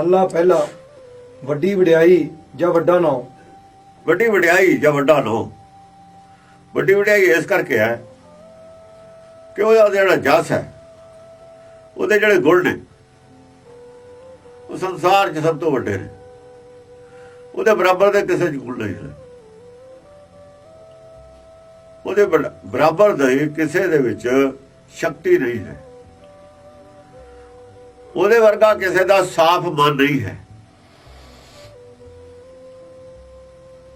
ਮਹੱਲਾ ਪਹਿਲਾ, ਵੱਡੀ ਵਡਿਆਈ ਜਾਂ ਵੱਡਾ ਨਾਮ ਵੱਡੀ ਵਡਿਆਈ ਜਾਂ ਵੱਡਾ ਨੋ? ਵੱਡੀ ਵਡਿਆਈ ਇਸ ਕਰਕੇ ਹੈ ਕਿ ਉਹਦਾ ਜਿਹੜਾ ਜਸ ਹੈ, ਉਹਦੇ ਜਿਹੜੇ ਗੁਣ ਨੇ, ਉਹ ਸੰਸਾਰ 'ਚ ਸਭ ਤੋਂ ਵੱਡੇ ਨੇ। ਉਹਦੇ ਬਰਾਬਰ ਦੇ ਕਿਸੇ 'ਚ ਗੁਣ ਨਹੀਂ ਹੈ ਉਹਦੇ ਬਰਾਬਰ ਦੇ ਕਿਸੇ ਦੇ ਵਿੱਚ ਸ਼ਕਤੀ ਨਹੀਂ ਹੈ। ਉਹਦੇ ਵਰਗਾ ਕਿਸੇ ਦਾ ਸਾਫ਼ ਮਨ ਨਹੀਂ ਹੈ।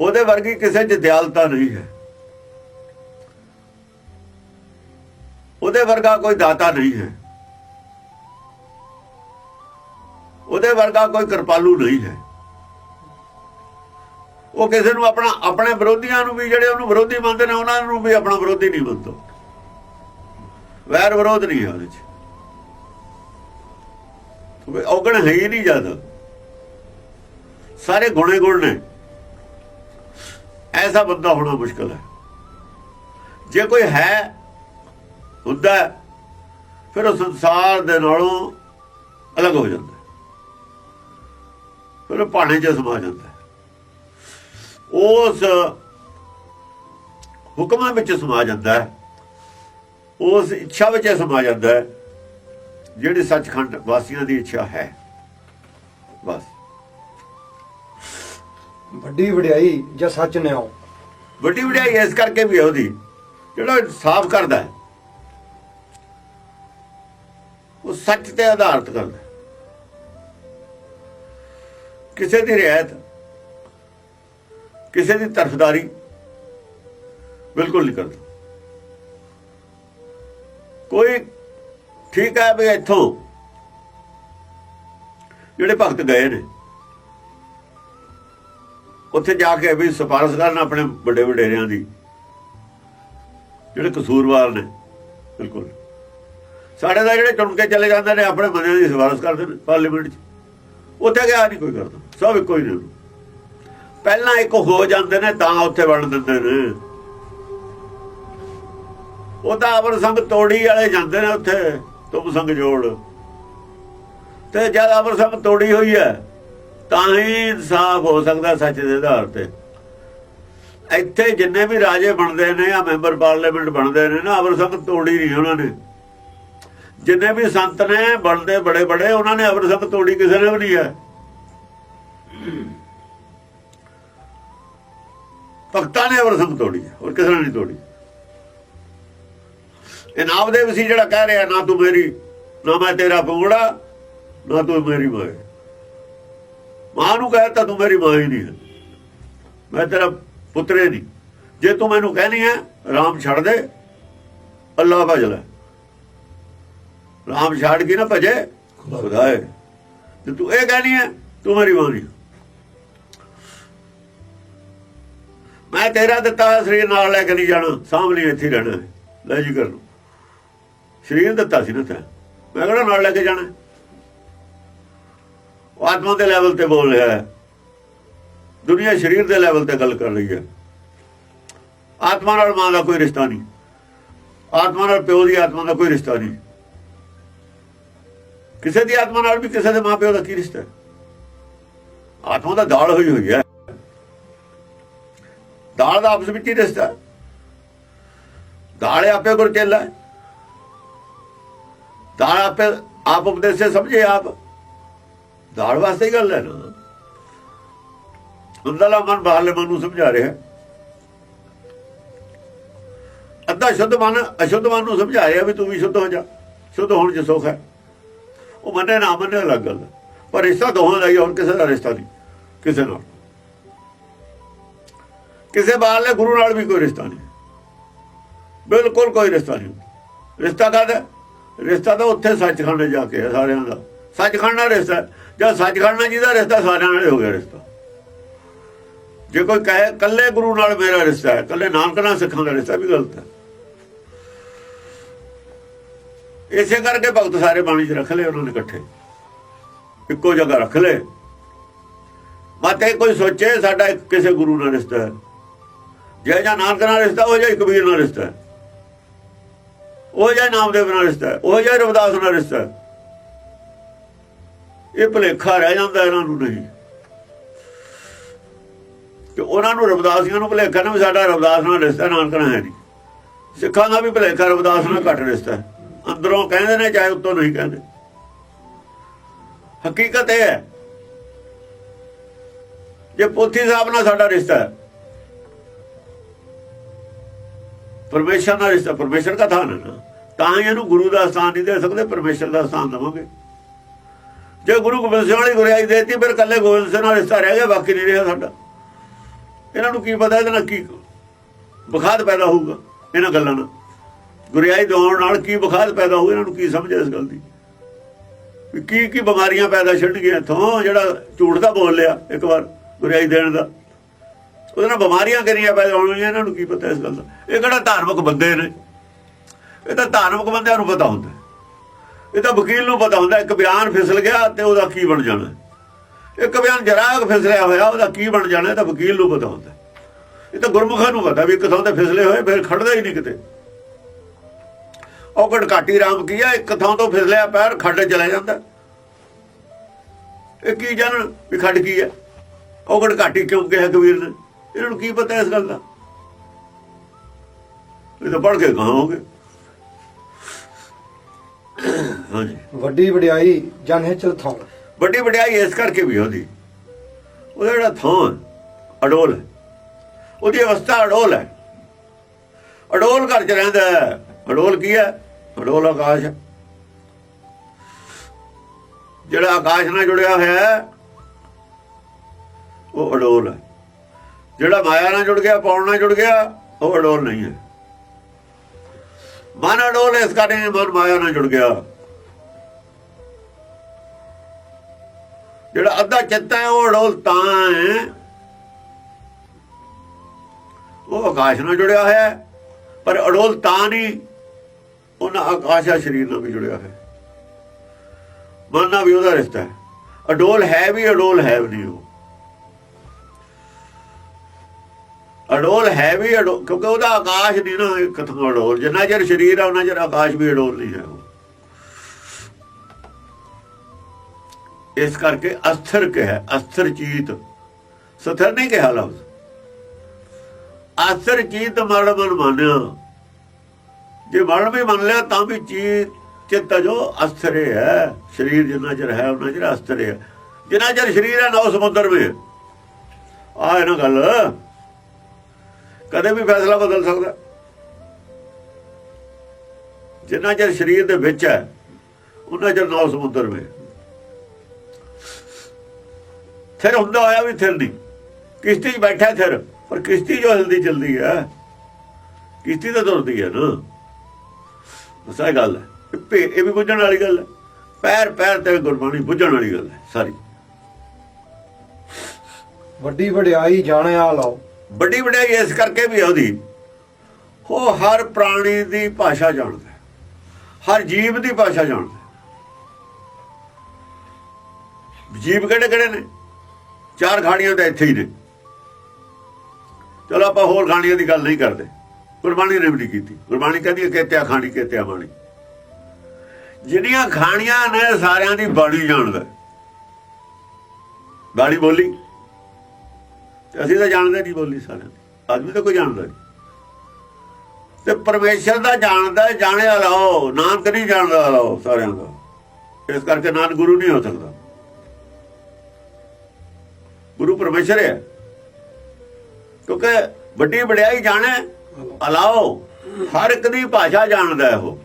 ਉਹਦੇ ਵਰਗੀ ਕਿਸੇ 'ਚ ਦਿਆਲਤਾ ਨਹੀਂ ਹੈ। ਉਹਦੇ ਵਰਗਾ ਕੋਈ ਦਾਤਾ ਨਹੀਂ ਹੈ। ਉਹਦੇ ਵਰਗਾ ਕੋਈ ਕਿਰਪਾਲੂ ਨਹੀਂ ਹੈ। ਉਹ ਕਿਸੇ ਨੂੰ ਆਪਣਾ, ਆਪਣੇ ਵਿਰੋਧੀਆਂ ਨੂੰ ਵੀ ਜਿਹੜੇ ਉਹਨੂੰ ਵਿਰੋਧੀ ਮੰਨਦੇ ਨੇ, ਉਹਨਾਂ ਨੂੰ ਵੀ ਆਪਣਾ ਵਿਰੋਧੀ ਨਹੀਂ ਮੰਨਦਾ। ਵੈਰ ਵਿਰੋਧ ਨਹੀਂ ਹੈ ਉਹਦੇ 'ਚ। ਔਗਣ ਹੈ ਹੀ ਨਹੀਂ ਜਦ। ਸਾਰੇ ਗੁਣੇ ਗੁਣ ਨੇ। ਐਸਾ ਬੰਦਾ ਹੋਣਾ ਮੁਸ਼ਕਲ ਹੈ। ਜੇ ਕੋਈ ਹੈ, ਹੁੰਦਾ ਫਿਰ ਉਹ ਸੰਸਾਰ ਦੇ ਨਾਲੋਂ ਅਲੱਗ ਹੋ ਜਾਂਦਾ ਫਿਰ ਉਹ ਭਾਣੇ 'ਚ ਸਮਾ ਜਾਂਦਾ ਉਸ ਹੁਕਮਾਂ ਵਿੱਚ ਸਮਾ ਜਾਂਦਾ ਉਸ ਇੱਛਾ ਵਿੱਚ ਸਮਾ ਜਾਂਦਾ ਜਿਹੜੀ ਸੱਚਖੰਡ ਵਾਸੀਆਂ ਦੀ ਇੱਛਾ ਹੈ। ਬਸ। ਵੱਡੀ ਵਡਿਆਈ ਜਾਂ ਸੱਚ ਨਿਆਓ ਵੱਡੀ ਵਡਿਆਈ ਇਸ ਕਰਕੇ ਵੀ ਉਹਦੀ। ਜਿਹੜਾ ਸਾਫ਼ ਕਰਦਾ ਹੈ ਉਹ ਸੱਚ ਤੇ ਆਧਾਰਿਤ ਕਰਦਾ। ਕਿਸੇ ਦੀ ਰਿਆਇਤ ਕਿਸੇ ਦੀ ਤਰਫਦਾਰੀ ਬਿਲਕੁਲ ਨਹੀਂ ਕਰਦਾ। ਕੋਈ ਠੀਕ ਹੈ ਵੀ ਇੱਥੋਂ ਜਿਹੜੇ ਭਗਤ ਗਏ ਨੇ, ਉੱਥੇ ਜਾ ਕੇ ਵੀ ਸਿਫਾਰਸ਼ ਕਰਨ ਆਪਣੇ ਵੱਡੇ ਵਡੇਰਿਆਂ ਦੀ। ਜਿਹੜੇ ਕਸੂਰਵਾਰ ਨੇ, ਬਿਲਕੁਲ। ਸਾਡੇ ਦਾ ਜਿਹੜੇ ਚੁਣ ਕੇ ਚਲੇ ਜਾਂਦੇ ਨੇ, ਆਪਣੇ ਬੰਦਿਆਂ ਦੀ ਸਿਫਾਰਸ਼ ਕਰਦੇ ਨੇ ਪਾਰਲੀਮੈਂਟ 'ਚ। ਉੱਥੇ ਗਿਆ ਨਹੀਂ ਕੋਈ ਕਰਦਾ, ਸਭ ਇੱਕੋ ਹੀ ਨੇ। ਪਹਿਲਾਂ ਇੱਕ ਹੋ ਜਾਂਦੇ ਨੇ, ਤਾਂ ਉੱਥੇ ਵੜ ਦਿੰਦੇ ਨੇ। ਉਹ ਤਾਂ ਅਮਰ ਸੰਗ ਤੋੜੀ ਵਾਲੇ ਜਾਂਦੇ ਨੇ ਉੱਥੇ। ਤੁਮ ਸੰਗ ਜੋੜ। ਤੇ ਜਦ ਅਮਰ ਸੰਗ ਤੋੜੀ ਹੋਈ ਹੈ ਤਾਂ ਹੀ ਇਨਸਾਫ ਹੋ ਸਕਦਾ ਸੱਚ ਦੇ ਆਧਾਰ ਤੇ। ਇੱਥੇ ਜਿੰਨੇ ਵੀ ਰਾਜੇ ਬਣਦੇ ਨੇ ਆ ਮੈਂਬਰ ਪਾਰਲੀਮੈਂਟ ਬਣਦੇ ਨੇ ਨਾ ਅਮਰ ਸੰਗ ਤੋੜੀ ਨਹੀਂ ਉਹਨਾਂ ਨੇ। ਜਿੰਨੇ ਵੀ ਸੰਤ ਨੇ ਬਣਦੇ ਬੜੇ ਬੜੇ ਉਹਨਾਂ ਨੇ ਅਮਰ ਸੰਗ ਤੋੜੀ ਕਿਸੇ ਨੇ ਵੀ ਨਹੀਂ ਹੈ। ਭਗਤਾਂ ਨੇ ਅਮਰ ਸੰਗ ਤੋੜੀ ਹੈ, ਹੋਰ ਕਿਸੇ ਨੇ ਨਹੀਂ ਤੋੜੀ। ਇਹ ਨਾਮਦੇਵ ਸੀ ਜਿਹੜਾ ਕਹਿ ਰਿਹਾ, ਨਾ ਤੂੰ ਮੇਰੀ, ਨਾ ਮੈਂ ਤੇਰਾ ਪੂੜਾ ਨਾ ਤੂੰ ਮੇਰੀ ਮਾਂ ਮਾਂ ਨੂੰ ਕਹਿਤਾ ਤੂੰ ਮੇਰੀ ਮਾਂ ਹੀ ਨਹੀਂ ਮੈਂ ਤੇਰਾ ਪੁੱਤਰੇ ਨਹੀਂ। ਜੇ ਤੂੰ ਮੈਨੂੰ ਕਹਿਣੀ ਹੈ, ਰਾਮ ਛੱਡ ਦੇ, ਅੱਲਾ ਭਜ ਲੈ ਰਾਮ ਛੱਡ ਕੇ ਨਾ ਭਜੇ, ਖੁਦਾ ਹੈ ਜੇ ਤੂੰ ਇਹ ਕਹਿਣੀ ਹੈ, ਤੂੰ ਮੇਰੀ ਮਾਂ ਨਹੀਂ। ਮੈਂ ਤੇਰਾ ਦਿੱਤਾ ਸਰੀਰ ਨਾਲ ਲੈ ਕੇ ਨਹੀਂ ਜਾਣਾ ਸਾਹਮਣੇ ਇੱਥੇ ਰਹਿਣਾ ਲੈ ਜੀ ਕਰ ਲਓ ਸਰੀਰ ਦਿੱਤਾ ਸੀ ਨਾ ਤੈਂ ਮੈਂ ਕਿਹੜਾ ਨਾਲ ਲੈ ਕੇ ਜਾਣਾ। ਉਹ ਆਤਮਾ ਦੇ ਲੈਵਲ ਤੇ ਬੋਲ ਰਿਹਾ ਹੈ। ਦੁਨੀਆ ਸਰੀਰ ਦੇ ਲੈਵਲ ਤੇ ਗੱਲ ਕਰ ਰਹੀ ਹੈ। ਆਤਮਾ ਨਾਲ ਮਾਂ ਦਾ ਕੋਈ ਰਿਸ਼ਤਾ ਨਹੀਂ। ਆਤਮਾ ਨਾਲ ਪਿਓ ਦੀ ਆਤਮਾ ਦਾ ਕੋਈ ਰਿਸ਼ਤਾ ਨਹੀਂ। ਕਿਸੇ ਦੀ ਆਤਮਾ ਨਾਲ ਵੀ ਕਿਸੇ ਦੇ ਮਾਂ ਪਿਓ ਦਾ ਕੀ ਰਿਸ਼ਤਾ ਹੈ? ਆਤਮਾ ਦਾ ਦਾਲ ਹੋਈ ਹੋਈ ਹੈ। ਦਾਲ ਦਾ ਆਪਸ ਵਿੱਚ ਹੀ ਰਿਸ਼ਤਾ ਦਾਲ ਆਪੇ ਗੁਰ ਚੇਲਾ ਹੈ। ਦਾਲ ਆਪੇ ਆਪ ਉਪਦੇਸੇ ਸਮਝੇ ਆਪ। ਦਾਲ ਵਾਸਤੇ ਗੱਲ ਹੈ ਨਾ। ਅੰਦਰਲਾ ਮਨ ਬਾਹਰਲੇ ਮਨ ਨੂੰ ਸਮਝਾ ਰਿਹਾ। ਅੱਧਾ ਸ਼ੁੱਧ ਮਨ ਅਸ਼ੁੱਧ ਮਨ ਨੂੰ ਸਮਝਾ ਰਿਹਾ ਵੀ ਤੂੰ ਵੀ ਸ਼ੁੱਧ ਹੋ ਜਾ। ਸ਼ੁੱਧ ਹੋਣ ਚ ਸੁੱਖ ਹੈ। ਉਹ ਮੰਨੇ ਨਾ ਮੰਨੇ ਅਲੱਗ ਗੱਲ ਪਰ ਰਿਸ਼ਤਾ ਦੋਹਾਂ ਦਾ ਹੀ ਹੈ, ਹੋਰ ਕਿਸੇ ਦਾ ਰਿਸ਼ਤਾ ਨਹੀਂ। ਕਿਸੇ ਨਾਲ। ਕਿਸੇ ਬਾਹਰਲੇ ਗੁਰੂ ਨਾਲ ਵੀ ਕੋਈ ਰਿਸ਼ਤਾ ਨਹੀਂ। ਬਿਲਕੁਲ ਕੋਈ ਰਿਸ਼ਤਾ ਨਹੀਂ। ਰਿਸ਼ਤਾ ਕਾਹਦਾ? ਹੈ? ਰਿਸ਼ਤਾ ਤਾਂ ਉੱਥੇ ਸੱਚਖੰਡ ਜਾ ਕੇ ਹੈ ਸਾਰਿਆਂ ਦਾ। ਸੱਚਖੰਡ ਨਾਲ ਰਿਸ਼ਤਾ ਹੈ। ਜਦ ਸੱਚਖੰਡ ਨਾਲ ਜਿਹਦਾ ਰਿਸ਼ਤਾ ਸਾਰਿਆਂ ਨਾਲ ਹੋ ਗਿਆ ਰਿਸ਼ਤਾ। ਜੇ ਕੋਈ ਕਹੇ ਕੱਲੇ ਗੁਰੂ ਨਾਲ ਮੇਰਾ ਰਿਸ਼ਤਾ ਹੈ ਕੱਲੇ ਨਾਨਕ ਨਾਲ ਸਿੱਖਾਂ ਦਾ ਰਿਸ਼ਤਾ ਵੀ ਗਲਤ ਹੈ। ਇਸੇ ਕਰਕੇ ਭਗਤ ਸਾਰੇ ਬਾਣੀ 'ਚ ਰੱਖ ਲਏ ਉਹਨਾਂ ਨੇ ਇਕੱਠੇ। ਇੱਕੋ ਜਗ੍ਹਾ ਰੱਖ ਲਏ। ਮਾਤੇ ਕੋਈ ਸੋਚੇ, ਸਾਡਾ ਇੱਕ ਕਿਸੇ ਗੁਰੂ ਨਾਲ ਰਿਸ਼ਤਾ ਹੈ। ਜੇ ਜਾਂ ਨਾਨਕ ਨਾਲ ਰਿਸ਼ਤਾ ਹੋ ਜਾਏ ਕਬੀਰ ਨਾਲ ਰਿਸ਼ਤਾ ਹੈ। ਉਹ ਜਿਹਾ ਨਾਮਦੇਵ ਨਾਲ ਰਿਸ਼ਤਾ ਉਹ ਜਾਏ ਰਵਿਦਾਸ ਨਾਲ ਰਿਸ਼ਤਾ ਇਹ ਭੁਲੇਖਾ ਰਹਿ ਜਾਂਦਾ ਇਹਨਾਂ ਨੂੰ ਨਹੀਂ। ਤੇ ਉਹਨਾਂ ਨੂੰ ਰਬਦਾਸੀਆਂ ਨੂੰ ਭੁਲੇਖਾ ਨਾ ਵੀ ਸਾਡਾ ਰਬਦਾਸ ਨਾਲ ਰਿਸ਼ਤਾ, ਨਾਨਕ ਨਾਲ ਹੈ ਨਹੀਂ। ਸਿੱਖਾਂ ਦਾ ਵੀ ਭੁਲੇਖਾ ਰਬਦਾਸ ਨਾਲ ਘੱਟ ਰਿਸ਼ਤਾ ਅੰਦਰੋਂ ਕਹਿੰਦੇ ਨੇ ਚਾਹੇ ਉੱਤੋਂ ਨਹੀਂ ਕਹਿੰਦੇ। ਹਕੀਕਤ ਇਹ ਹੈ। ਜੇ ਪੋਥੀ ਸਾਹਿਬ ਨਾਲ ਸਾਡਾ ਰਿਸ਼ਤਾ ਹੈ ਪਰਮੇਸ਼ਰ ਨਾਲ ਰਿਸ਼ਤਾ, ਪਰਮੇਸ਼ਰ ਦਾ ਥਾਨ ਹੈ ਨਾ। ਤਾਂ ਹੀ ਇਹਨੂੰ ਗੁਰੂ ਦਾ ਸਥਾਨ ਨਹੀਂ ਦੇ ਸਕਦੇ, ਪਰਮੇਸ਼ਰ ਦਾ ਸਥਾਨ ਦੇਵਾਂਗੇ। ਜੇ ਗੁਰੂ ਗੋਬਿੰਦ ਸਿੰਘ ਵਾਲੀ ਗੁਰਿਆਈ ਦੇਤੀ, ਫਿਰ ਕੱਲੇ ਗੋਬਿੰਦ ਸਿੰਘ ਨਾਲ ਰਿਸ਼ਤਾ ਰਹਿ ਗਿਆ, ਬਾਕੀ ਨਹੀਂ ਰਿਹਾ ਸਾਡਾ। ਇਹਨਾਂ ਨੂੰ ਕੀ ਪਤਾ, ਇਹਦੇ ਨਾਲ ਕੀ ਬਖਾਦ ਪੈਦਾ ਹੋਊਗਾ, ਇਹਨਾਂ ਗੱਲਾਂ ਨਾਲ। ਗੁਰਿਆਈ ਦਿਵਾਉਣ ਨਾਲ ਕੀ ਬਖਾਦ ਪੈਦਾ ਹੋਊ, ਇਹਨਾਂ ਨੂੰ ਕੀ ਸਮਝ ਇਸ ਗੱਲ ਦੀ? ਕੀ ਕੀ ਬਿਮਾਰੀਆਂ ਪੈਦਾ ਛੱਡ ਛੱਡਣਗੀਆਂ ਥੋਂ ਜਿਹੜਾ ਝੂਠ ਦਾ ਬੋਲ ਲਿਆ ਇੱਕ ਵਾਰ ਗੁਰਿਆਈ ਦੇਣ ਦਾ। ਉਹਦੇ ਨਾਲ ਬਿਮਾਰੀਆਂ ਕਿੰਨੀਆਂ ਪੈਦਾ ਹੋਣਗੀਆਂ ਇਹਨਾਂ ਨੂੰ ਕੀ ਪਤਾ ਇਸ ਗੱਲ ਦਾ? ਇਹ ਕਿਹੜਾ ਧਾਰਮਿਕ ਬੰਦੇ ਨੇ? ਇਹ ਤਾਂ ਧਾਰਮਿਕ ਬੰਦਿਆਂ ਨੂੰ ਪਤਾ ਹੁੰਦਾ। ਇਹ ਤਾਂ ਵਕੀਲ ਨੂੰ ਪਤਾ ਹੁੰਦਾ, ਇੱਕ ਬਿਆਨ ਫਿਸਲ ਗਿਆ ਤੇ ਉਹਦਾ ਕੀ ਬਣ ਜਾਣਾ। ਇੱਕ ਬਿਆਨ ਜਰਾਗ ਫਿਸਲਿਆ ਹੋਇਆ, ਉਹਦਾ ਕੀ ਬਣ ਜਾਣਾ ਤਾਂ ਵਕੀਲ ਨੂੰ ਪਤਾ ਹੁੰਦਾ। ਇਹ ਤਾਂ ਗੁਰਮੁਖਾਂ ਨੂੰ ਪਤਾ ਵੀ ਕਿਥੋਂ ਤੇ ਫਿਸਲੇ ਹੋਏ, ਫਿਰ ਖੜਦਾ ਹੀ ਨਹੀਂ ਕਿਤੇ। ਉਹ ਘਾਟੀ ਰਾਮ ਕੀਆ ਇੱਕ ਥਾਂ ਤੋਂ ਫਿਸਲਿਆ ਪੈਰ, ਖੱਡ ਚ ਚਲਾ ਜਾਂਦਾ। ਇਹ ਕੀ ਜਾਣਨ ਵੀ ਖੱਡ ਕੀ ਹੈ ਉਹ ਘਾਟੀ ਕਿਉਂ ਕਿਹਾ ਕਬੀਰ ਨੇ? ਇਹਨਾਂ ਨੂੰ ਕੀ ਪਤਾ ਇਸ ਗੱਲ ਦਾ? ਇਹ ਤਾਂ ਪੜ ਕੇ ਕਹਾਂਗੇ ਹਾਂਜੀ। ਵੱਡੀ ਵਡਿਆਈ ਜਨ ਹਿਚਲ ਥਾਂ ਵੱਡੀ ਵਡਿਆਈ ਇਸ ਕਰਕੇ ਵੀ ਉਹਦੀ ਉਹਦਾ ਜਿਹੜਾ ਥਾਂ ਅਡੋਲ ਹੈ। ਉਹਦੀ ਅਵਸਥਾ ਅਡੋਲ ਹੈ। ਅਡੋਲ ਘਰ ਚ ਰਹਿੰਦਾ ਹੈ। ਅਡੋਲ ਕੀ ਹੈ? ਅਡੋਲ ਆਕਾਸ਼ ਜਿਹੜਾ ਆਕਾਸ਼ ਨਾਲ ਜੁੜਿਆ ਹੋਇਆ ਹੈ ਉਹ ਅਡੋਲ ਹੈ। ਜਿਹੜਾ ਮਾਇਆ ਨਾਲ ਜੁੜ ਗਿਆ ਪਾਉਣ ਨਾਲ ਜੁੜ ਗਿਆ, ਉਹ ਅਡੋਲ ਨਹੀਂ ਹੈ। ਮਨ ਅਡੋਲ ਇਸ ਕਰਕੇ ਮਨ ਮਾਇਆ ਨਾਲ ਜੁੜ ਗਿਆ। ਜਿਹੜਾ ਅੱਧਾ ਚਿੱਤ ਹੈ, ਉਹ ਅਡੋਲ ਤਾਂ ਹੈ। ਉਹ ਆਕਾਸ਼ ਨਾਲ ਜੁੜਿਆ ਹੋਇਆ ਹੈ, ਪਰ ਅਡੋਲ ਤਾਂ ਨਹੀਂ, ਉਹਨਾਂ ਆਕਾਸ਼ਾ ਸਰੀਰ ਨਾਲ ਵੀ ਜੁੜਿਆ ਹੋਇਆ ਮਨ ਨਾਲ ਵੀ ਉਹਦਾ ਰਿਸ਼ਤਾ ਹੈ। ਅਡੋਲ ਹੈ ਵੀ, ਅਡੋਲ ਹੈ ਵੀ ਨਹੀਂ ਉਹ। ਅਡੋਲ ਹੈ ਵੀ ਅਡੋਲ ਕਿਉਂਕਿ ਉਹਦਾ ਆਕਾਸ਼ ਨਹੀਂ ਨਾ ਕਿਥੋਂ ਅਡੋਲ। ਜਿੰਨਾ ਚਿਰ ਸਰੀਰ ਆ ਉਹਨਾਂ ਚਿਰ ਆਕਾਸ਼ ਵੀ ਅਡੋਲ ਨਹੀਂ ਹੈ ਉਹ। ਇਸ ਕਰਕੇ ਅਸਥਿਰ ਕਿਹਾ, ਅਸਥਿਰ ਚੀਤ। ਸਥਿਰ ਨਹੀਂ ਕਿਹਾ ਲਫ਼ਜ਼। ਅਸਥਿਰ ਚੀਤ ਮਰਨ ਮਨ ਮੰਨਿਆ। ਜੇ ਮਰਨ ਵੀ ਮੰਨ ਲਿਆ, ਤਾਂ ਵੀ ਚੀਤ ਚਿੱਤ ਜੋ ਅਸਥਿਰ ਹੈ। ਸਰੀਰ ਜਿੰਨਾ ਚਿਰ ਹੈ ਉਹਨਾਂ ਚਿਰ ਅਸਥਿਰ ਹੈ। ਜਿੰਨਾ ਚਿਰ ਸਰੀਰ ਹੈ, ਨੌ ਸਮੁੰਦਰ ਵਿੱਚ। ਆ ਇਹਨਾਂ ਗੱਲ। ਕਦੇ ਵੀ ਫੈਸਲਾ ਬਦਲ ਸਕਦਾ। ਜਿੰਨਾ ਚਿਰ ਸਰੀਰ ਦੇ ਵਿੱਚ ਹੈ ਉਹਨਾਂ ਚਿਰ ਨੌ ਸਮੁੰਦਰ ਵਿੱਚ ਫਿਰ ਹੁੰਦਾ ਹੋਇਆ ਵੀ ਥਿਰ ਨਹੀਂ। ਕਿਸ਼ਤੀ 'ਚ ਬੈਠਾ ਥਿਰ, ਪਰ ਕਿਸ਼ਤੀ ਜੋ ਹਿਲਦੀ ਚਲਦੀ ਹੈ, ਕਿਸ਼ਤੀ ਤਾਂ ਤੁਰਦੀ ਹੈ ਨਾ। ਬਸ ਗੱਲ ਹੈ। ਇਹ ਇਹ ਵੀ ਬੁੱਝਣ ਵਾਲੀ ਗੱਲ ਹੈ। ਪੈਰ ਪੈਰ ਤੇ ਗੁਰਬਾਣੀ ਬੁੱਝਣ ਵਾਲੀ ਗੱਲ ਹੈ, ਸਾਰੀ। ਵੱਡੀ ਵਡਿਆਈ ਜਾਣਿਆ ਲਾਓ। ਵੱਡੀ ਵਡਿਆਈ ਇਸ ਕਰਕੇ ਵੀ ਉਹਦੀ। ਉਹ ਹਰ ਪ੍ਰਾਣੀ ਦੀ ਭਾਸ਼ਾ ਜਾਣਦਾ ਹਰ ਜੀਵ ਦੀ ਭਾਸ਼ਾ ਜਾਣਦਾ ਜੀਵ ਕਿਹੜੇ ਕਿਹੜੇ ਨੇ? ਚਾਰ ਖਾਣੀਆਂ ਤਾਂ ਇੱਥੇ ਹੀ ਨੇ। ਚਲੋ ਆਪਾਂ ਹੋਰ ਖਾਣੀਆਂ ਦੀ ਗੱਲ ਨਹੀਂ ਕਰਦੇ। ਗੁਰਬਾਣੀ ਨੇ ਵੀ ਨਹੀਂ ਕੀਤੀ। ਗੁਰਬਾਣੀ ਕਹਿੰਦੀ ਹੈ ਕਿਤਿਆ ਖਾਣੀ, ਕਿਤਿਆ ਬਾਣੀ। ਜਿਹੜੀਆਂ ਖਾਣੀਆਂ ਨੇ ਸਾਰਿਆਂ ਦੀ ਬਾਣੀ ਜਾਣਦਾ ਬਾਣੀ ਬੋਲੀ। ਅਸੀਂ ਤਾਂ ਜਾਣਦੇ ਨਹੀਂ ਬੋਲੀ ਸਾਰਿਆਂ ਦੀ। ਆਦਮੀ ਤਾਂ ਕੋਈ ਜਾਣਦਾ ਨਹੀਂ। ਤੇ ਪਰਮੇਸ਼ਰ ਦਾ ਜਾਣਦਾ ਹੈ, ਜਾਣਿਆ ਲਾਓ ਨਾਨਕ ਨਹੀਂ ਜਾਣਦਾ ਲਾਓ ਸਾਰਿਆਂ ਦਾ। ਇਸ ਕਰਕੇ ਨਾਨਕ ਗੁਰੂ ਨਹੀਂ ਹੋ ਸਕਦਾ। ਗੁਰੂ ਪਰਮੇਸ਼ਰ ਹੈ। ਕਿਉਂਕਿ ਵੱਡੀ ਵਡਿਆਈ ਜਾਣੇ ਅਲਾਓ। ਹਰ ਇੱਕ ਦੀ ਭਾਸ਼ਾ ਜਾਣਦਾ ਹੈ ਉਹ।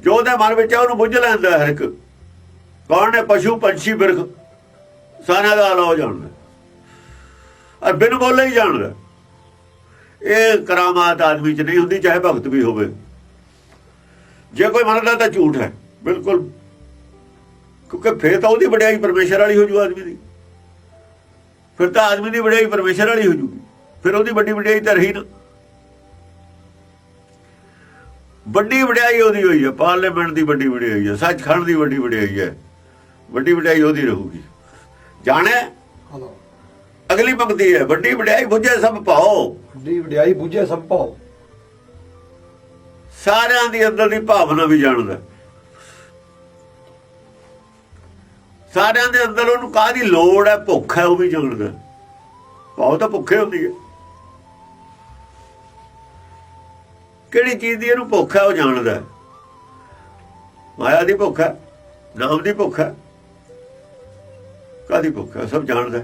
ਜੋ ਉਹਦੇ ਮਨ ਵਿੱਚ ਹੈ ਉਹਨੂੰ ਬੁੱਝ ਲੈਂਦਾ ਹਰ ਇੱਕ। ਕੌਣ ਨੇ ਪਸ਼ੂ ਪੰਛੀ ਬਿਰਖ। ਸਾਰਿਆਂ ਦਾ ਅਲਾਓ ਜਾਣਦਾ ਔਰ ਬਿਨ ਬੋਲੇ ਹੀ ਜਾਣਦਾ ਇਹ ਕਰਾਮਾਤ ਆਦਮੀ 'ਚ ਨਹੀਂ ਹੁੰਦੀ, ਚਾਹੇ ਭਗਤ ਵੀ ਹੋਵੇ। ਜੇ ਕੋਈ ਮੰਨਦਾ ਤਾਂ ਝੂਠ ਹੈ, ਬਿਲਕੁਲ। ਕਿਉਂਕਿ ਫੇਰ ਤਾਂ ਉਹਦੀ ਵਡਿਆਈ ਪਰਮੇਸ਼ਰ ਵਾਲੀ ਹੋ ਜੂ ਆਦਮੀ ਦੀ। ਫਿਰ ਤਾਂ ਆਦਮੀ ਦੀ ਵਡਿਆਈ ਪਰਮੇਸ਼ਰ ਵਾਲੀ ਹੋ ਜੂਗੀ। ਫਿਰ ਉਹਦੀ ਵੱਡੀ ਵਡਿਆਈ ਤਾਂ ਰਹੀ ਨਾ। ਵੱਡੀ ਵਡਿਆਈ ਉਹਦੀ ਹੋਈ ਹੈ, ਪਾਰਲੀਮੈਂਟ ਦੀ ਵੱਡੀ ਵਡਿਆਈ ਹੈ, ਸੱਚਖੰਡ ਦੀ ਵੱਡੀ ਵਡਿਆਈ ਹੈ। ਵੱਡੀ ਵਡਿਆਈ ਉਹਦੀ ਰਹੂਗੀ। ਜਾਣੇ ਹਲੋ ਅਗਲੀ ਪੰਕਤੀ ਹੈ ਵੱਡੀ ਵਡਿਆਈ ਬੁੱਝੇ ਸਭ ਪਾਓ। ਵੱਡੀ ਵਡਿਆਈ ਬੁੱਝੇ ਸਭ ਪਾਓ। ਸਾਰਿਆਂ ਦੀ ਅੰਦਰ ਦੀ ਭਾਵਨਾ ਵੀ ਜਾਣਦਾ। ਸਾਰਿਆਂ ਦੇ ਅੰਦਰ ਉਹਨੂੰ ਕਾਹਦੀ ਲੋੜ ਹੈ ਭੁੱਖ ਹੈ ਉਹ ਵੀ ਜਾਣਦਾ। ਬਹੁਤ ਤਾਂ ਭੁੱਖੇ ਹੁੰਦੀ ਹੈ। ਕਿਹੜੀ ਚੀਜ਼ ਦੀ ਇਹਨੂੰ ਭੁੱਖ ਹੈ ਉਹ ਜਾਣਦਾ। ਮਾਇਆ ਦੀ ਭੁੱਖ ਹੈ ਨਾਮ ਦੀ ਭੁੱਖ ਹੈ। ਕਾਦੀ ਭੁੱਖ ਹੈ ਸਭ ਜਾਣਦਾ।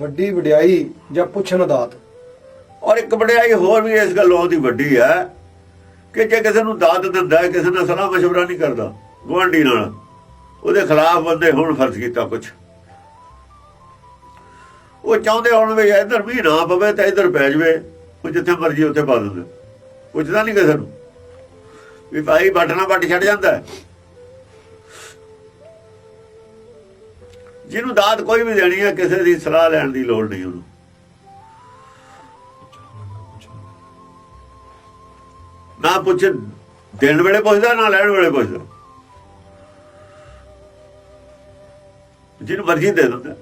ਵੱਡੀ ਵਡਿਆਈ ਜਾਂ ਪੁੱਛਣ ਦਾਤ। ਔਰ ਇੱਕ ਵਡਿਆਈ ਹੋਰ ਵੀ ਇਸ ਗੱਲੋਂ ਦੀ ਵੱਡੀ ਹੈ ਕਿ ਜੇ ਕਿਸੇ ਨੂੰ ਦਾਤ ਦਿੰਦਾ ਹੈ, ਕਿਸੇ ਨਾਲ ਸਲਾਹ ਮਸ਼ਵਰਾ ਨਹੀਂ ਕਰਦਾ, ਗੁਆਂਢੀ ਨਾਲ, ਉਹਦੇ ਖਿਲਾਫ ਬੰਦੇ ਹੁਣ ਫਰਜ਼ ਕੀਤਾ ਕੁਝ ਉਹ ਚਾਹੁੰਦੇ ਹੁਣ ਵੀ ਇੱਧਰ ਵੀ ਨਾ ਪਵੇ ਤਾਂ ਇੱਧਰ ਪੈ ਜਵੇ, ਉਹ ਜਿੱਥੇ ਮਰਜ਼ੀ ਉੱਥੇ ਪਾ ਦਿੰਦੇ। ਪੁੱਛਦਾ ਨਹੀਂ ਕਿਸੇ ਨੂੰ। ਵੀ ਭਾਈ ਬਟਨਾ ਵੱਟ ਛੱਡ ਜਾਂਦਾ ਜਿਹਨੂੰ ਦਾਤ ਕੋਈ ਵੀ ਦੇਣੀ ਹੈ, ਕਿਸੇ ਦੀ ਸਲਾਹ ਲੈਣ ਦੀ ਲੋੜ ਨਹੀਂ ਉਹਨੂੰ। ਨਾ ਪੁੱਛ ਦੇਣ ਵੇਲੇ ਪੁੱਛਦਾ, ਨਾ ਲੈਣ ਵੇਲੇ ਪੁੱਛਦਾ। ਜਿਹਨੂੰ ਮਰਜ਼ੀ ਦੇ ਦਿੰਦਾ,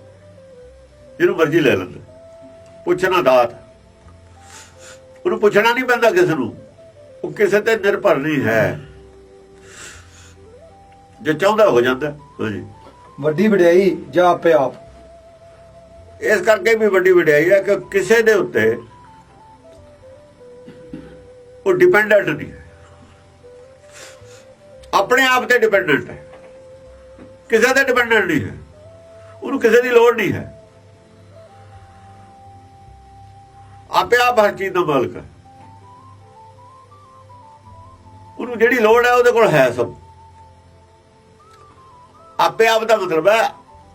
ਜਿਹਨੂੰ ਮਰਜ਼ੀ ਲੈ ਲੈਂਦਾ। ਪੁੱਛਣਾ ਦਾਤ। ਉਹਨੂੰ ਪੁੱਛਣਾ ਨਹੀਂ ਪੈਂਦਾ ਕਿਸੇ ਨੂੰ। ਉਹ ਕਿਸੇ ਤੇ ਨਿਰਭਰ ਨਹੀਂ ਹੈ। ਜੇ ਚਾਹੁੰਦਾ ਹੋ ਜਾਂਦਾ, ਹਾਂਜੀ। ਵੱਡੀ ਵਡਿਆਈ ਜਾਂ ਆਪੇ ਆਪ? ਇਸ ਕਰਕੇ ਵੀ ਵੱਡੀ ਵਡਿਆਈ ਹੈ ਕਿ ਕਿਸੇ ਦੇ ਉੱਤੇ ਉਹ ਡਿਪੈਂਡੈਂਟ ਨਹੀਂ ਹੈ। ਆਪਣੇ ਆਪ ਤੇ ਡਿਪੈਂਡੈਂਟ ਹੈ। ਕਿਸੇ ਤੇ ਡਿਪੈਂਡੈਂਟ ਨਹੀਂ ਹੈ। ਉਹਨੂੰ ਕਿਸੇ ਦੀ ਲੋੜ ਨਹੀਂ ਹੈ। ਆਪੇ ਆਪ ਹਰ ਚੀਜ਼ ਦਾ ਮਾਲਕ ਹੈ। ਉਹਨੂੰ ਜਿਹੜੀ ਲੋੜ ਹੈ ਉਹਦੇ ਕੋਲ ਹੈ ਸਭ। ਆਪੇ ਆਪ ਦਾ ਮਤਲਬ ਹੈ,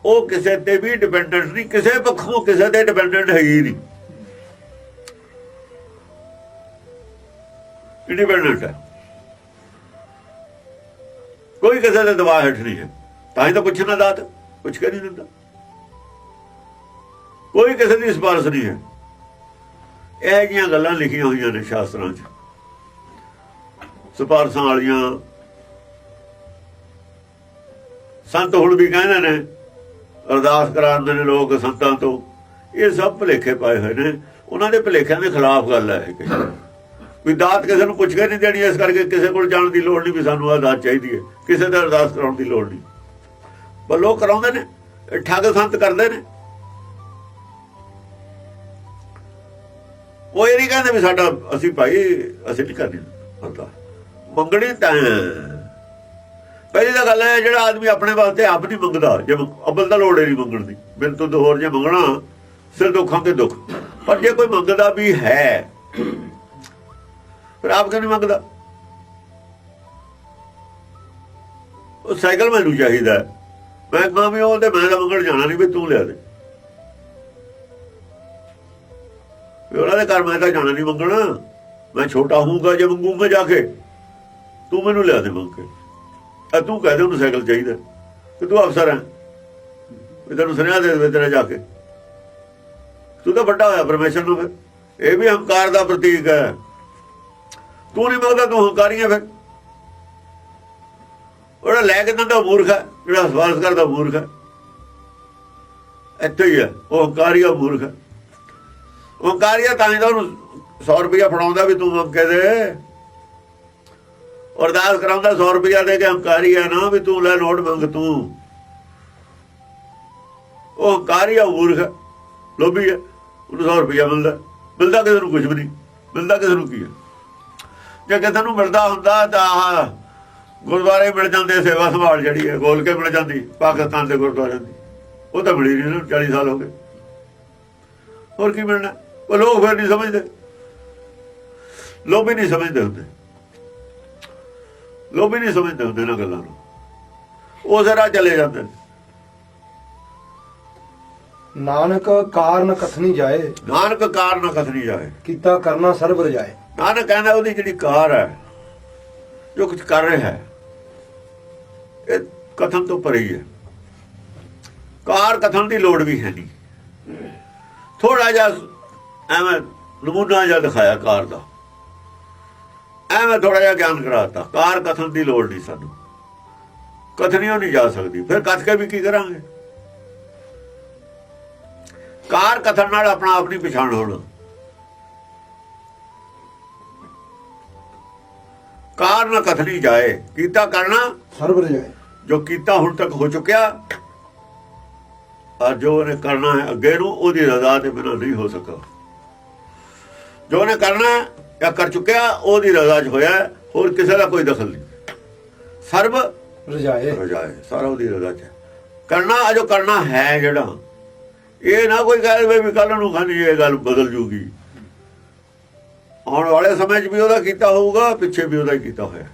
ਉਹ ਕਿਸੇ ਤੇ ਵੀ ਡਿਪੈਂਡੈਂਟ ਨਹੀਂ, ਕਿਸੇ ਪੱਖੋਂ ਕਿਸੇ ਤੇ ਡਿਪੈਂਡੈਂਟ ਹੈ ਹੀ ਨਹੀਂ। ਇੰਡੀਪੈਂਡੈਂਟ ਹੈ। ਕੋਈ ਕਿਸੇ ਦੇ ਦਬਾਅ ਹੇਠ ਨਹੀਂ ਹੈ। ਤਾਂ ਹੀ ਤਾਂ ਪੁੱਛਣਾ ਦਾਤ, ਪੁੱਛ ਕੇ ਨਹੀਂ ਦਿੰਦਾ। ਕੋਈ ਕਿਸੇ ਦੀ ਸਿਫਾਰਿਸ਼ ਨਹੀਂ ਹੈ। ਇਹ ਜਿਹੀਆਂ ਗੱਲਾਂ ਲਿਖੀਆਂ ਹੋਈਆਂ ਨੇ ਸ਼ਾਸਤਰਾਂ 'ਚ। ਸਿਫਾਰਸ਼ਾਂ ਵਾਲੀਆਂ ਸੰਤ ਹੁਣ ਵੀ ਕਹਿੰਦੇ ਨੇ, ਅਰਦਾਸ ਕਰਾਉਂਦੇ ਨੇ ਲੋਕ ਸੰਤਾਂ ਤੋਂ। ਇਹ ਸਭ ਭੁਲੇਖੇ ਪਾਏ ਹੋਏ ਨੇ। ਉਹਨਾਂ ਦੇ ਭੁਲੇਖਿਆਂ ਦੇ ਖਿਲਾਫ ਗੱਲ ਹੈ ਇਹ। ਕੋਈ ਦਾਤ ਕਿਸੇ ਨੂੰ ਪੁੱਛ ਕੇ ਨਹੀਂ ਦੇਣੀ, ਇਸ ਕਰਕੇ ਕਿਸੇ ਕੋਲ ਜਾਣ ਦੀ ਲੋੜ ਨਹੀਂ ਵੀ ਸਾਨੂੰ ਆਹ ਦਾਤ ਚਾਹੀਦੀ ਹੈ। ਕਿਸੇ ਦਾ ਅਰਦਾਸ ਕਰਾਉਣ ਦੀ ਲੋੜ ਨਹੀਂ। ਪਰ ਲੋਕ ਕਰਾਉਂਦੇ ਨੇ, ਇਹ ਠੱਗ ਸੰਤ ਕਰਦੇ ਨੇ। ਉਹ ਇਹ ਨਹੀਂ ਕਹਿੰਦੇ ਵੀ ਸਾਡਾ, ਅਸੀਂ ਭਾਈ, ਅਸੀਂ ਨਹੀਂ ਕਰਨੀ। ਅਰਦਾਸ ਮੰਗਣੀ ਤਾਂ ਪਹਿਲੀ ਤਾਂ ਗੱਲ ਹੈ, ਜਿਹੜਾ ਆਦਮੀ ਆਪਣੇ ਵਾਸਤੇ ਆਪ ਨਹੀਂ ਮੰਗਦਾ, ਜੇ ਅਬਲ ਤਾਂ ਲੋੜ ਹੀ ਨਹੀਂ ਮੰਗਣ ਦੀ। ਬਿਨ ਤੋਂ ਹੋਰ ਜੇ ਮੰਗਣਾ, ਸਿਰ ਦੁੱਖਾਂ ਤੇ ਦੁੱਖ। ਪਰ ਜੇ ਕੋਈ ਮੰਗਦਾ ਵੀ ਹੈ, ਫਿਰ ਆਪ ਕਿਉਂ ਨਹੀਂ ਮੰਗਦਾ? ਉਹ ਸਾਈਕਲ ਮੈਨੂੰ ਚਾਹੀਦਾ ਮੈਂ ਕਹਾਂ ਵੀ ਉਹ ਤੇ ਮੈਂ ਤਾਂ ਮੰਗਣ ਜਾਣਾ ਨਹੀਂ ਵੀ ਤੂੰ ਲਿਆ ਦੇ। ਵੀ ਉਹਨਾਂ ਦੇ ਘਰ ਮੈਂ ਤਾਂ ਜਾਣਾ ਨਹੀਂ ਮੰਗਣਾ। ਮੈਂ ਛੋਟਾ ਹੋਊਗਾ, ਜੇ ਮੰਗੂਗਾ ਜਾ ਕੇ, ਤੂੰ ਮੈਨੂੰ ਲਿਆ ਦੇ ਮੰਗ ਕੇ। ਤੂੰ ਕਹਿ ਦੇ ਉਹਨੂੰ ਸਾਈਕਲ ਚਾਹੀਦਾ। ਕਿ ਤੂੰ ਅਫਸਰ ਹੈ ਵੀ ਤੈਨੂੰ ਸੁਨੇਹਾ ਦੇ ਦੇਵੇ ਤੇਰਾ ਜਾ ਕੇ। ਤੂੰ ਤਾਂ ਵੱਡਾ ਹੋਇਆ ਪਰਮੇਸ਼ਰ ਨੂੰ ਫਿਰ। ਇਹ ਵੀ ਹੰਕਾਰ ਦਾ ਪ੍ਰਤੀਕ ਹੈ। ਤੂੰ ਨਹੀਂ ਮੰਗਦਾ, ਤੂੰ ਹੰਕਾਰੀ ਹੈ ਫਿਰ। ਉਹਦਾ ਲੈ ਕੇ ਦਿੰਦਾ ਮੂਰਖ ਹੈ, ਜਿਹੜਾ ਸਵਾਲ ਕਰਦਾ ਮੂਰਖ ਹੈ। ਇੱਥੇ ਹੀ ਹੈ, ਉਹ ਹੰਕਾਰੀ ਆ ਮੂਰਖ ਹੈ। ਉਹ ਹੰਕਾਰੀ ਆ ਤਾਂ ਹੀ ਤਾਂ ਉਹਨੂੰ 100 ਰੁਪਇਆ ਫੜਾਉਂਦਾ ਵੀ ਤੂੰ ਮੰਗ ਕੇ ਦੇ। ਅਰਦਾਸ ਕਰਾਉਂਦਾ 100 ਰੁਪਇਆ ਦੇ ਕੇ ਹੰਕਾਰੀ ਆ ਨਾ ਵੀ ਤੂੰ ਲੈ ਨੋਟ ਮੰਗ ਤੂੰ। ਉਹ ਹੰਕਾਰੀ ਆ ਮੂਰਖ ਹੈ, ਲੋਭੀ ਹੈ ਉਹਨੂੰ 100 ਰੁਪਇਆ ਮਿਲਦਾ। ਮਿਲਦਾ ਕਿਸੇ ਨੂੰ ਕੁਝ ਵੀ ਨਹੀਂ ਮਿਲਦਾ ਕਿਸੇ ਨੂੰ ਕੀ ਹੈ ਜੇ ਕਿਸੇ ਨੂੰ ਮਿਲਦਾ ਹੁੰਦਾ ਤਾਂ ਆਹ ਗੁਰਦੁਆਰੇ ਮਿਲ ਜਾਂਦੇ ਸੇਵਾ ਸੰਭਾਲ ਜਿਹੜੀ ਹੈ ਗੋਲ ਕੇ ਮਿਲ ਜਾਂਦੀ ਪਾਕਿਸਤਾਨ ਦੇ ਗੁਰਦੁਆਰਿਆਂ ਦੀ। ਉਹ ਤਾਂ ਮਿਲੀ ਨਹੀਂ 40 ਸਾਲ ਹੋ ਗਏ। ਹੋਰ ਕੀ ਮਿਲਣਾ? ਉਹ ਲੋਕ ਫਿਰ ਨਹੀਂ ਸਮਝਦੇ। ਲੋਭੀ ਨਹੀਂ ਸਮਝਦੇ ਹੁੰਦੇ। ਲੋਭੀ ਨਹੀਂ ਸਮਝਦੇ ਹੁੰਦੇ ਨਾ ਗੱਲਾਂ ਨੂੰ। ਉਹ ਜ਼ਰਾ ਚਲੇ ਜਾਂਦੇ। ਨਾਨਕ ਕਾਰਨ ਕਥਨੀ ਜਾਏ। ਨਾਨਕ ਕਾਰ ਨਾ ਕਥਨੀ ਜਾਏ। ਕੀਤਾ ਕਰਨਾ ਸਰਬ ਰਜਾਏ ਨਾਨਕ ਕਹਿੰਦਾ ਉਹਦੀ ਜਿਹੜੀ ਕਾਰ ਹੈ ਜੋ ਕੁਝ ਕਰ ਰਿਹਾ ਹੈ ਇਹ ਕਥਨ ਤੋਂ ਪਰੇ ਹੀ ਹੈ। ਕਾਰ ਕਥਨ ਦੀ ਲੋੜ ਵੀ ਹੈ ਨਹੀਂ। ਥੋੜਾ ਜਿਹਾ ਐਵੇਂ ਨਮੂਨਾ ਜਿਹਾ ਦਿਖਾਇਆ ਕਾਰ ਦਾ। ਐਵੇਂ ਥੋੜਾ ਜਿਹਾ ਗਿਆਨ ਕਰਾਤਾ। ਕਾਰ ਕਥਨ ਦੀ ਲੋੜ ਨਹੀਂ ਸਾਨੂੰ। ਕਥਨੀਓ ਨਹੀਂ ਜਾ ਸਕਦੀ। ਫਿਰ ਕਥ ਕੇ ਵੀ ਕੀ ਕਰਾਂਗੇ? ਕਾਰ ਕਥਨ ਨਾਲ ਆਪਣਾ ਆਪ ਨਹੀਂ ਪਛਾਣ ਹੋਣਾ। ਕਾਰ ਨਾ ਕਥਨੀ ਜਾਏ। ਕੀਤਾ ਕਰਨਾ? ਸਰਬ ਰਜਾਏ ਜੋ ਕੀਤਾ ਹੁਣ ਤੱਕ ਹੋ ਚੁੱਕਿਆ ਔਰ ਜੋ ਉਹਨੇ ਕਰਨਾ ਹੈ ਅੱਗੇ ਨੂੰ ਉਹਦੀ ਰਜ਼ਾ ਤੇ ਬਿਨਾਂ ਨਹੀਂ ਹੋ ਸਕਦਾ। ਜੋ ਉਹਨੇ ਕਰਨਾ ਹੈ ਜਾਂ ਕਰ ਚੁੱਕਿਆ? ਉਹਦੀ ਰਜ਼ਾ 'ਚ ਹੋਇਆ ਹੋਰ ਕਿਸੇ ਦਾ ਕੋਈ ਦਖਲ ਨਹੀਂ। ਸਰਬ ਰਜਾਏ। ਰਜ਼ਾ ਹੈ ਸਾਰਾ ਉਹਦੀ ਰਜ਼ਾ 'ਚ। ਕਰਨਾ ਆ ਜੋ ਕਰਨਾ ਹੈ ਜਿਹੜਾ। ਇਹ ਨਾ ਕੋਈ ਕਹਿ ਵੀ ਕੱਲ ਨੂੰ ਖਾਨੀ ਇਹ ਗੱਲ ਬਦਲ ਜੂਗੀ। ਆਉਣ ਵਾਲੇ ਸਮੇਂ 'ਚ ਵੀ ਉਹਦਾ ਕੀਤਾ ਹੋਊਗਾ ਪਿੱਛੇ ਵੀ ਉਹਦਾ ਕੀਤਾ ਹੋਇਆ।